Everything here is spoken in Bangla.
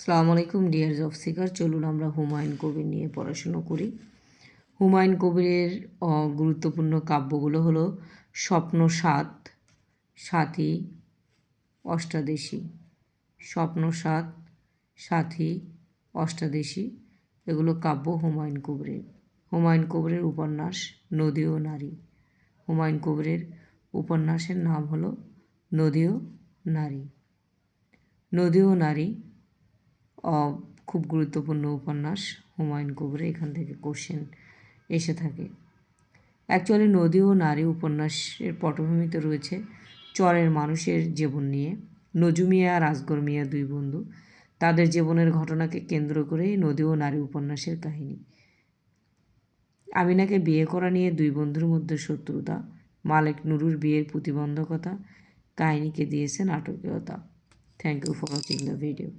সালামু আলাইকুম, ডিয়ার জব সিকার। চলুন আমরা হুমায়ুন কবির নিয়ে পড়াশুনো করি। হুমায়ুন কবিরের গুরুত্বপূর্ণ কাব্যগুলো হলো স্বপ্ন সাত, সাথী, অষ্টাদেশী। স্বপ্ন সাত, সাথী, অষ্টাদেশী, এগুলো কাব্য হুমায়ুন কবিরের। হুমায়ুন কবিরের উপন্যাস নদী ও নারী। হুমায়ুন কবিরের উপন্যাসের নাম হলো নদী ও নারী। নদী ও নারী খুব গুরুত্বপূর্ণ উপন্যাস, হুমায়ুন কবিরের এখান থেকে কোশ্চেন এসে থাকে। অ্যাকচুয়ালি নদী ও নারী উপন্যাসের পটভূমিতে রয়েছে চরের মানুষের জীবন নিয়ে। নজুমিয়া আর আসগর মিয়া দুই বন্ধু, তাদের জীবনের ঘটনাকে কেন্দ্র করেই নদী ও নারী উপন্যাসের কাহিনী। আমিনাকে বিয়ে করা নিয়ে দুই বন্ধুর মধ্যে শত্রুতা, মালিক নুরুর বিয়ের প্রতিবন্ধকতা, কাহিনীকে দিয়েছে নাটকীয়তা thank you for watching the video